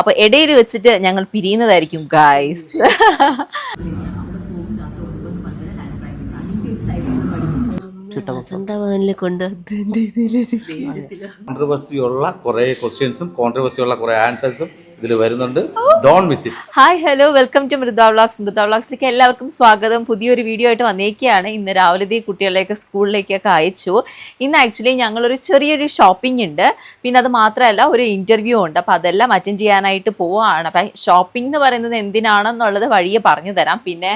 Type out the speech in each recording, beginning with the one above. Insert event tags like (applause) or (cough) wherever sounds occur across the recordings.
അപ്പൊ ഇടയിൽ വെച്ചിട്ട് ഞങ്ങൾ പിരിയുന്നതായിരിക്കും ഗായ്സ് (laughs) വസന്തഭവനിൽ കൊണ്ട് കോൺട്രവേഴ്സിയുള്ള കുറേ ക്വസ്റ്റ്യൻസും കോൺട്രവേഴ്സിയുള്ള കുറേ ആൻസേഴ്സും ഇതിൽ വരുന്നുണ്ട്. Don visit hi hello welcome to Mrida vlogs Mrida വ്ളോഗ്സിലേക്ക് എല്ലാവർക്കും സ്വാഗതം. പുതിയൊരു വീഡിയോ ആയിട്ട് വന്നേക്കുകയാണ് ഇന്ന് രാവിലത്തെ കുട്ടികളെയൊക്കെ സ്കൂളിലേക്കൊക്കെ അയച്ചു. ഇന്ന് ആക്ച്വലി ഞങ്ങളൊരു ചെറിയൊരു ഷോപ്പിംഗ് ഉണ്ട്. പിന്നെ അത് മാത്രമല്ല ഒരു ഇന്റർവ്യൂ ഉണ്ട്. അപ്പോൾ അതെല്ലാം അറ്റൻഡ് ചെയ്യാനായിട്ട് പോവുകയാണ് അപ്പം ഷോപ്പിംഗ് എന്ന് പറയുന്നത് എന്തിനാണെന്നുള്ളത് വഴിയെ പറഞ്ഞു തരാം. പിന്നെ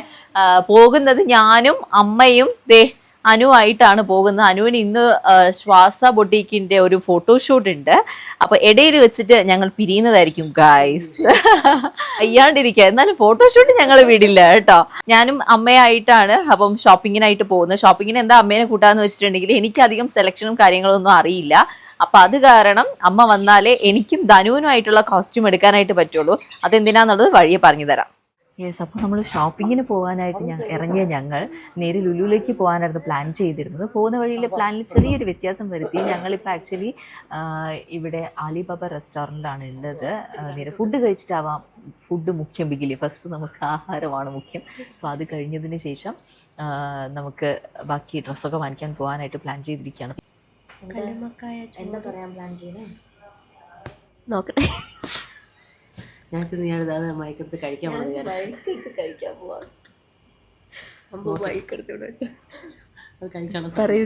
പോകുന്നത് ഞാനും അമ്മയും ദേ അനുവായിട്ടാണ് പോകുന്നത്. അനുവിന് ഇന്ന് ശ്വാസ ബൊട്ടീക്കിന്റെ ഒരു ഫോട്ടോഷൂട്ട് ഉണ്ട്. അപ്പൊ ഇടയിൽ വെച്ചിട്ട് ഞങ്ങൾ പിരിയുന്നതായിരിക്കും ഗായ്സ് അയ്യാണ്ടിരിക്കുക എന്നാലും ഫോട്ടോഷൂട്ട് ഞങ്ങൾ വിടില്ല കേട്ടോ. ഞാനും അമ്മയായിട്ടാണ് അപ്പം ഷോപ്പിങ്ങിനായിട്ട് പോകുന്നത്. ഷോപ്പിങ്ങിന് എന്താ അമ്മേനെ കൂട്ടാന്ന് വെച്ചിട്ടുണ്ടെങ്കിൽ എനിക്ക് അധികം സെലക്ഷനും കാര്യങ്ങളൊന്നും അറിയില്ല. അപ്പൊ അത് കാരണം അമ്മ വന്നാലേ എനിക്കും ധനുവിനുമായിട്ടുള്ള കോസ്റ്റ്യൂം എടുക്കാനായിട്ട് പറ്റുള്ളൂ. അതെന്തിനാന്നുള്ളത് വഴിയെ പറഞ്ഞു തരാം. യെസ് അപ്പോൾ നമ്മൾ ഷോപ്പിങ്ങിന് പോകാനായിട്ട് ഞാൻ ഇറങ്ങിയ ഞങ്ങൾ നേരെ ലുലുവിലേക്ക് പോകാനായിരുന്നു പ്ലാൻ ചെയ്തിരുന്നത്. പോകുന്ന വഴിയിൽ പ്ലാനിൽ ചെറിയൊരു വ്യത്യാസം വരുത്തി. ഞങ്ങളിപ്പോൾ ആക്ച്വലി ഇവിടെ ആലിബാബ റെസ്റ്റോറന്റിലാണ് ഉള്ളത്. നേരെ ഫുഡ് കഴിച്ചിട്ടാവാം. ഫുഡ് മുഖ്യം ബിഗിലി ഫസ്റ്റ് നമുക്ക് ആഹാരമാണ് മുഖ്യം. സോ അത് കഴിഞ്ഞതിന് ശേഷം നമുക്ക് ബാക്കി ഡ്രസ്സൊക്കെ വാങ്ങിക്കാൻ പോകാനായിട്ട് പ്ലാൻ ചെയ്തിരിക്കുകയാണ്. എന്താ പറയാൻ പ്ലാൻ ചെയ്യുന്നത് നോക്കട്ടെ ഞാൻ ചെന്ന് ഞാൻ ഇതാ മയക്കെടുത്ത് കഴിക്കാൻ കഴിക്കാൻ പോവാ. അത് കഴിക്കണം. പറയൂ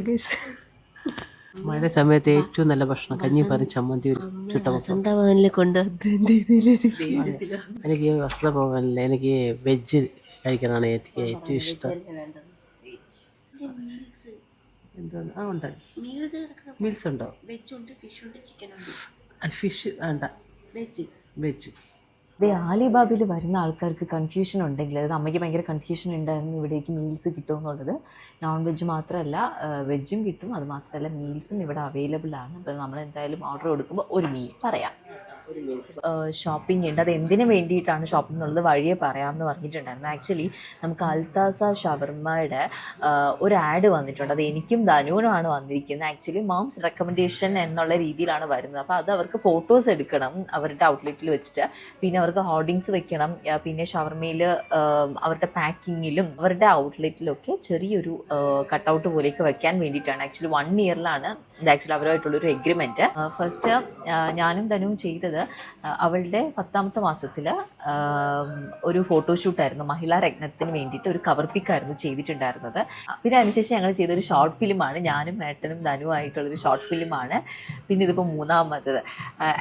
മഴ സമയത്ത് ഏറ്റവും നല്ല ഭക്ഷണം കഞ്ഞി പറി ചമ്മന്തി വസന്തഭവനിൽ കൊണ്ട് എനിക്ക് വസ്ത്ര ഭവനില്ല എനിക്ക് വെജ് കഴിക്കാനാണ് എനിക്ക് ഏറ്റവും ഇഷ്ടം. എന്താണ് ആ ഉണ്ട്. മീൽസ് ഉണ്ടോ? ഫിഷ് വേണ്ട. വെജ് വെജ് ദേ ആലിബാബിൽ വരുന്ന ആൾക്കാർക്ക് കൺഫ്യൂഷൻ ഉണ്ടെങ്കിൽ അതായത് അമ്മയ്ക്ക് ഭയങ്കര കൺഫ്യൂഷൻ ഉണ്ടായിരുന്നു ഇവിടേക്ക് മീൽസ് കിട്ടുമെന്നുള്ളത്. നോൺ വെജ് മാത്രമല്ല വെജും കിട്ടും. അത് മാത്രമല്ല മീൽസും ഇവിടെ അവൈലബിൾ ആണ്. അപ്പോൾ നമ്മൾ എന്തായാലും ഓർഡർ കൊടുക്കുമ്പോൾ ഒരു മീൽ പറയാം. ഷോപ്പിംഗ് ഉണ്ട് അത് എന്തിനു വേണ്ടിയിട്ടാണ് ഷോപ്പിംഗ് എന്നുള്ളത് വഴിയെ പറയാമെന്ന് പറഞ്ഞിട്ടുണ്ടായിരുന്നു. ആക്ച്വലി നമുക്ക് അൽത്താസ ഷവർമ്മയുടെ ഒരു ആഡ് വന്നിട്ടുണ്ട്. അത് എനിക്കും ധനുവിനുമാണ് വന്നിരിക്കുന്നത്. ആക്ച്വലി മാംസ് റെക്കമെൻഡേഷൻ എന്നുള്ള രീതിയിലാണ് വരുന്നത്. അപ്പോൾ അത് അവർക്ക് ഫോട്ടോസ് എടുക്കണം അവരുടെ ഔട്ട്ലെറ്റിൽ വെച്ചിട്ട്. പിന്നെ അവർക്ക് ഹോർഡിങ്സ് വെക്കണം. പിന്നെ ഷവർമയിൽ അവരുടെ പാക്കിങ്ങിലും അവരുടെ ഔട്ട്ലെറ്റിലൊക്കെ ചെറിയൊരു കട്ടൗട്ട് പോലെയൊക്കെ വെക്കാൻ വേണ്ടിയിട്ടാണ്. ആക്ച്വലി വൺ ഇയറിലാണ് ഇത് ആക്ച്വലി അവരുമായിട്ടുള്ളൊരു എഗ്രിമെന്റ് ഫസ്റ്റ് ഞാനും ധനുവും ചെയ്തത് അവളുടെ പത്താമത്തെ മാസത്തിൽ ഒരു ഫോട്ടോഷൂട്ടായിരുന്നു. മഹിളാ രത്നത്തിന് വേണ്ടിയിട്ട് ഒരു കവർ പിക്കായിരുന്നു ചെയ്തിട്ടുണ്ടായിരുന്നത്. പിന്നെ അതിനുശേഷം ഞങ്ങൾ ചെയ്തൊരു ഷോർട്ട് ഫിലിമാണ്. ഞാനും ഏട്ടനും ധനുവായിട്ടുള്ളൊരു ഷോർട്ട് ഫിലിമാണ്. പിന്നെ ഇതിപ്പോൾ മൂന്നാമത്തത്.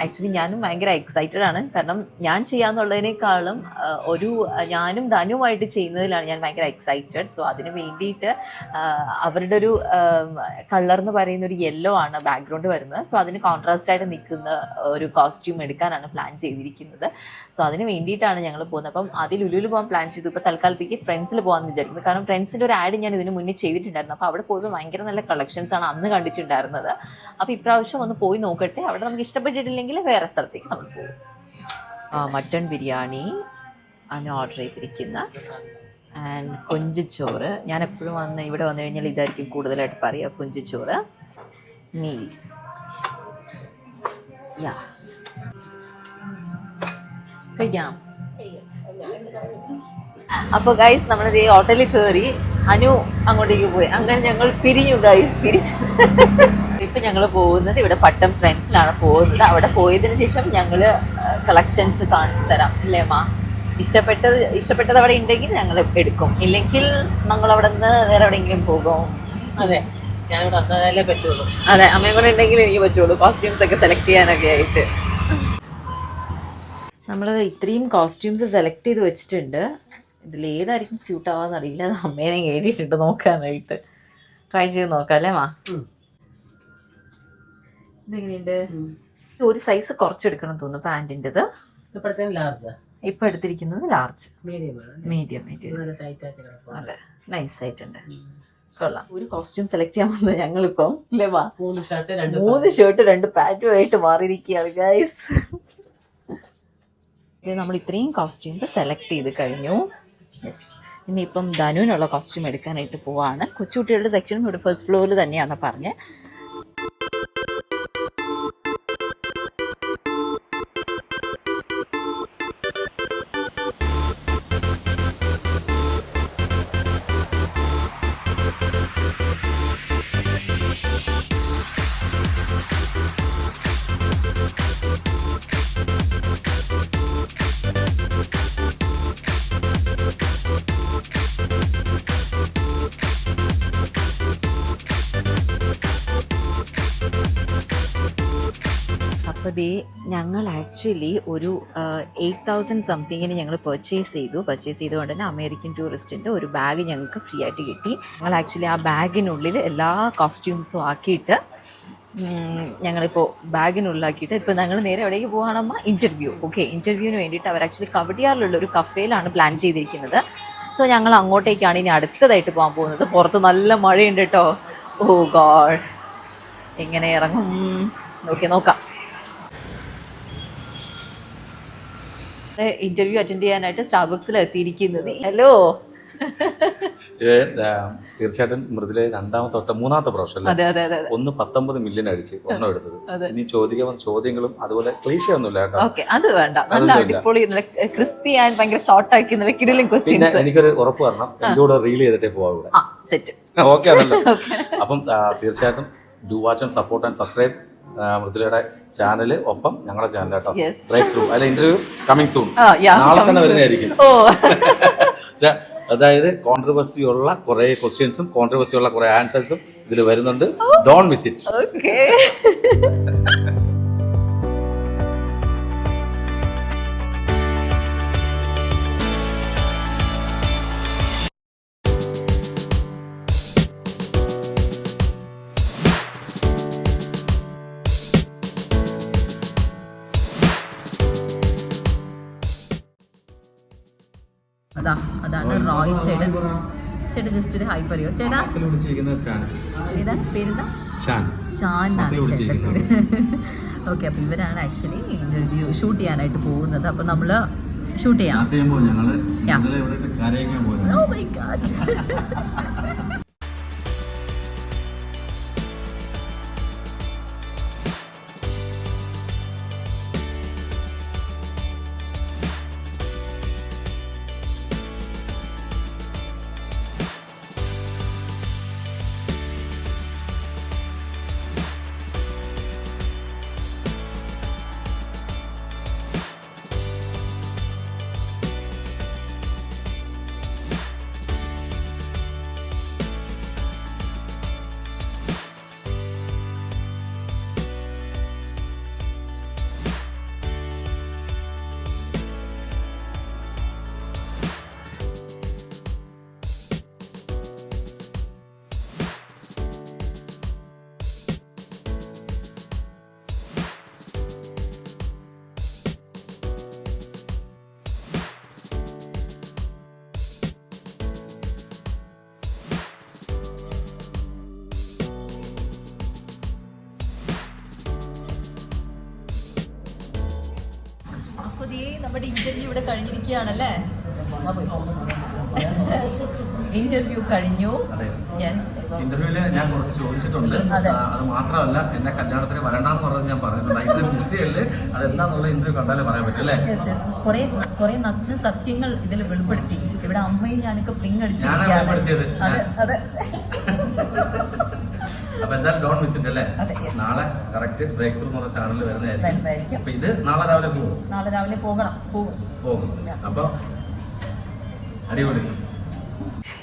ആക്ച്വലി ഞാനും ഭയങ്കര എക്സൈറ്റഡ് ആണ്. കാരണം ഞാൻ ചെയ്യാന്നുള്ളതിനേക്കാളും ഒരു ഞാനും ധനുവായിട്ട് ചെയ്യുന്നതിലാണ് ഞാൻ ഭയങ്കര എക്സൈറ്റഡ് സോ അതിന് വേണ്ടിയിട്ട് അവരുടെ ഒരു കളർ എന്ന് പറയുന്ന ഒരു യെല്ലോ ആണ് ബാക്ക്ഗ്രൗണ്ട് വരുന്നത്. സോ അതിന് കോൺട്രാസ്റ്റ് ആയിട്ട് നിൽക്കുന്ന ഒരു കോസ്റ്റ്യൂം എടുക്കാനാണ് പ്ലാൻ ചെയ്തിരിക്കുന്നത്. സോ അതിന് വേണ്ടിയിട്ടാണ് ഞങ്ങൾ പോകുന്നത്. അപ്പം അതിൽ ലുലുവിൽ പോകാൻ പ്ലാൻ ചെയ്തു. ഇപ്പോൾ തൽക്കാലത്തേക്ക് ഫ്രണ്ട്സിൽ പോകാമെന്ന് വിചാരിക്കുന്നു. കാരണം ഫ്രണ്ട്സിന്റെ ഒരു ആഡ് ഞാൻ ഇതിന് മുന്നേ ചെയ്തിട്ടുണ്ടായിരുന്നു. അപ്പോൾ അവിടെ പോയപ്പോൾ ഭയങ്കര നല്ല കളക്ഷൻസ് ആണ് അന്ന് കണ്ടിട്ടുണ്ടായിരുന്നത്. അപ്പോൾ ഇപ്രാവശ്യം ഒന്ന് പോയി നോക്കട്ടെ. അവിടെ നമുക്ക് ഇഷ്ടപ്പെട്ടിട്ടില്ലെങ്കിൽ വേറെ സ്ഥലത്തേക്ക് നമ്മൾ പോകും. ആ മട്ടൺ ബിരിയാണി ആണ് ഓർഡർ ചെയ്തിരിക്കുന്ന. ആൻഡ് കൊഞ്ചിച്ചോറ് ഞാൻ എപ്പോഴും വന്ന് ഇവിടെ വന്നു കഴിഞ്ഞാൽ ഇതായിരിക്കും കൂടുതലായിട്ട് പറയുക കൊഞ്ചിച്ചോറ് മീൽസ് യാ കഴിക്കാം. അപ്പോൾ ഗൈസ് നമ്മൾ ഈ ഹോട്ടലിൽ കയറി അനു അങ്ങോട്ടേക്ക് പോയി. അങ്ങനെ ഞങ്ങൾ പിരിഞ്ഞു ഗൈസ് പിരിഞ്ഞു ഇപ്പൊ ഞങ്ങൾ പോകുന്നത് ഇവിടെ പട്ടം ഫ്രണ്ട്സിലാണ് പോകുന്നത്. അവിടെ പോയതിനു ശേഷം ഞങ്ങൾ കളക്ഷൻസ് കാണിച്ചു തരാം അല്ലേ മാ? ഇഷ്ടപ്പെട്ടത് ഇഷ്ടപ്പെട്ടത് അവിടെ ഉണ്ടെങ്കിൽ ഞങ്ങൾ എടുക്കും. ഇല്ലെങ്കിൽ ഞങ്ങൾ അവിടെ നിന്ന് വേറെ എവിടെയെങ്കിലും പോകും അതെ. ഞാനിവിടെ വന്നാലേ പറ്റുള്ളൂ. അതെ അമ്മയും കൂടെ ഉണ്ടെങ്കിൽ എനിക്ക് പറ്റുള്ളൂ. കോസ്റ്റ്യൂംസ് ഒക്കെ സെലക്ട് ചെയ്യാനൊക്കെ ആയിട്ട്. നമ്മൾ ഇത്രയും കോസ്റ്റ്യൂംസ് സെലക്ട് ചെയ്ത് വെച്ചിട്ടുണ്ട്. ഇതിൽ ഏതായിരിക്കും സ്യൂട്ട് ആവാന്ന് അറിയില്ല. അത് അമ്മേനെ കയറിയിട്ടുണ്ട് നോക്കാനായിട്ട്. ട്രൈ ചെയ്ത് നോക്കാം അല്ലേ മാ. ഇതെങ്ങനെയുണ്ട്? ഒരു സൈസ് കുറച്ചെടുക്കണം തോന്നുന്നു പാന്റിന്റെത് ഇപ്പം ലാർജാ ഇപ്പൊ എടുത്തിരിക്കുന്നത് ലാർജ് മീഡിയം മീഡിയം അതെ നൈസ് ആയിട്ടുണ്ട്. കൊള്ളാം. ഒരു കോസ്റ്റ്യൂം സെലക്ട് ചെയ്യാൻ വന്നത് ഞങ്ങളിപ്പം അല്ലേ വാ മൂന്ന് ഷർട്ട് രണ്ട് മൂന്ന് ഷർട്ട് രണ്ട് പാന്റും ആയിട്ട് മാറിയിരിക്കുകയാണ് ഗൈസ് ഇത് നമ്മൾ ഇത്രയും കോസ്റ്റ്യൂംസ് സെലക്ട് ചെയ്ത് കഴിഞ്ഞു. യെസ് ഇനിയിപ്പം ധനുവിനുള്ള കോസ്റ്റ്യൂം എടുക്കാനായിട്ട് പോവാണ്. കൊച്ചുകുട്ടികളുടെ സെക്ഷനും ഇവിടെ ഫസ്റ്റ് ഫ്ലോറിൽ തന്നെയാണെന്ന് പറഞ്ഞ് ദേ ഞങ്ങൾ ആക്ച്വലി ഒരു എയ്റ്റ് തൗസൻഡ് സംതിങ്ങിന് ഞങ്ങൾ പർച്ചേസ് ചെയ്തു. പർച്ചേസ് ചെയ്തുകൊണ്ട് തന്നെ അമേരിക്കൻ ടൂറിസ്റ്റിന്റെ ഒരു ബാഗ് ഞങ്ങൾക്ക് ഫ്രീ ആയിട്ട് കിട്ടി. ഞങ്ങൾ ആക്ച്വലി ആ ബാഗിനുള്ളിൽ എല്ലാ കോസ്റ്റ്യൂംസും ആക്കിയിട്ട് ഞങ്ങളിപ്പോൾ ബാഗിനുള്ളിലാക്കിയിട്ട് ഇപ്പോൾ ഞങ്ങൾ നേരെ എവിടേക്ക് പോകുകയാണമ്മ ഇന്റർവ്യൂ ഓക്കെ ഇന്റർവ്യൂവിന് വേണ്ടിയിട്ട് അവർ ആക്ച്വലി കവടിയാറിലുള്ള ഒരു കഫേയിലാണ് പ്ലാൻ ചെയ്തിരിക്കുന്നത്. സോ ഞങ്ങൾ അങ്ങോട്ടേക്കാണ് ഇനി അടുത്തതായിട്ട് പോകാൻ പോകുന്നത്. പുറത്ത് നല്ല മഴയുണ്ട് കേട്ടോ. ഓ ഗോഡ് എങ്ങനെ ഇറങ്ങും? ഓക്കെ നോക്കാം. ഇന്റർവ്യൂ അറ്റൻഡ് ചെയ്യാനായിട്ട് സ്റ്റാർബക്സിൽ എത്തിയിരിക്കുന്നത് ഹലോ തീർച്ചയായിട്ടും മൃദുലെ രണ്ടാമത്തെ ഒറ്റ മൂന്നാമത്തെ പ്രാവശ്യം അല്ലേ? അതെ അതെ അതെ അതെ. ഒന്ന് പത്തൊമ്പത് മില്യൺ അടിച്ച് ഒന്നും എടുത്തത്. ഇനി ചോദിക്കാൻ വന്ന ചോദ്യങ്ങളും അതുപോലെ ക്ലീശയൊന്നുമില്ല കേട്ടോ. ഓക്കെ അത് വേണ്ട. നല്ല അടിപൊളി ക്രിസ്പി ആൻഡ് ഭയങ്കര ഷോർട്ട് ആക്കി കിടിലും ക്വസ്റ്റ്യൻസ് എനിക്കൊരു ഉറപ്പ് പറഞ്ഞു എന്റെ കൂടെ റീൽ ചെയ്തിട്ടേ പോവാ സെറ്റ് ഓക്കെ ആണല്ലോ. അപ്പം തീർച്ചയായിട്ടും do watch and support and subscribe മൃദുലയുടെ channel ഒപ്പം ഞങ്ങളുടെ ചാനൽ കേട്ടോ. ബ്രേക്ക് ത്രൂ അല്ല ഇന്റർവ്യൂ കമ്മിങ് സൂൺ നാളെ തന്നെ. വരുന്നതായിരിക്കും. (laughs) അതായത് കോൺട്രവേഴ്സി ഉള്ള കുറെ ക്വസ്റ്റ്യൻസും കോൺട്രവേഴ്സി ഉള്ള കുറെ ആൻസേഴ്സും ഇതിൽ വരുന്നുണ്ട്. ഡോൺ വിസിറ്റ് (laughs) അതാ അതാണ് റോയ് ചേട്ടൻ. ചേട്ടൻ ജസ്റ്റ് ഒരു ഹൈ പറയോ ചേട്ടാ? ഏതാ? പേരെന്താ? ഷാൻ. ഓക്കെ (laughs) അപ്പൊ ഇവരാണ് ആക്ച്വലി ഇന്റർവ്യൂ ഷൂട്ട് ചെയ്യാനായിട്ട് പോകുന്നത്. അപ്പൊ നമ്മൾ ഷൂട്ട് ചെയ്യാം. Yeah. ഇവിടെ (laughs) അപ്പൊ ദേ നമ്മുടെ ഇന്റർവ്യൂ ഇവിടെ കഴിഞ്ഞിരിക്കുകയാണല്ലേ? ഇന്റർവ്യൂ കഴിഞ്ഞു. ഇന്റർവ്യൂൽ ഞാൻ കുറച്ച് ചോദിച്ചിട്ടുണ്ട്. അത്. മാത്രമല്ല എന്നെ കല്യാണത്തിന് വരണ്ടെന്ന് പറഞ്ഞത് ഞാൻ പറഞ്ഞിട്ടുണ്ട് അതിന്റെ ബിസി അല്ലേ? അതെന്താന്നുള്ള ഇന്റർവ്യൂ കണ്ടാലേ പറയാൻ പറ്റും അല്ലേ? കുറെ കുറെ നഗ്ന സത്യങ്ങൾ ഇതിൽ വെളിപ്പെടുത്തി. ഇവിടെ അമ്മയും ഞാനൊക്കെ പ്ലിങ് അടിച്ചു. അതെ അതെ. (laughs) അപ്പൊ എന്തായാലും ഡോൺ വിസിറ്റ് അല്ലേ? നാളെ കറക്റ്റ് ബ്രേക്ക് ത്രൂ എന്ന് പറഞ്ഞ ചാനൽ വരുന്നതായിരിക്കും. അപ്പൊ ഇത് നാളെ രാവിലെ പോകും? നാളെ രാവിലെ പോകണം. പോകും. പോകും. അപ്പൊ അടിപൊളി.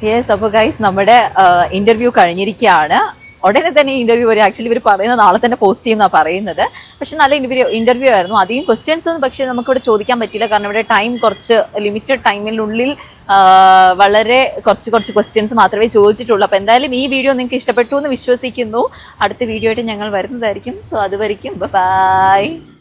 യെസ് അപ്പോൾ ഗൈസ് നമ്മുടെ ഇന്റർവ്യൂ കഴിഞ്ഞിരിക്കുകയാണ്. ഉടനെ തന്നെ ഇന്റർവ്യൂ വരും ആക്ച്വലി ഇവർ പറയുന്നത് നാളെ തന്നെ പോസ്റ്റ് ചെയ്യുന്ന പറയുന്നത്. പക്ഷെ നല്ല ഇന്റർവ്യൂ ഇന്റർവ്യൂ ആയിരുന്നു. അധികം ക്വസ്റ്റ്യൻസ് ഒന്നും പക്ഷേ നമുക്കിവിടെ ചോദിക്കാൻ പറ്റില്ല കാരണം ഇവിടെ ടൈം കുറച്ച് ലിമിറ്റഡ് ടൈമിനുള്ളിൽ വളരെ കുറച്ച് കുറച്ച് ക്വസ്റ്റ്യൻസ് മാത്രമേ ചോദിച്ചിട്ടുള്ളൂ. അപ്പോൾ എന്തായാലും ഈ വീഡിയോ നിങ്ങൾക്ക് ഇഷ്ടപ്പെട്ടു എന്ന് വിശ്വസിക്കുന്നു. അടുത്ത വീഡിയോ ആയിട്ട് ഞങ്ങൾ വരുന്നതായിരിക്കും. സോ അതുവരിക്കും. ബൈ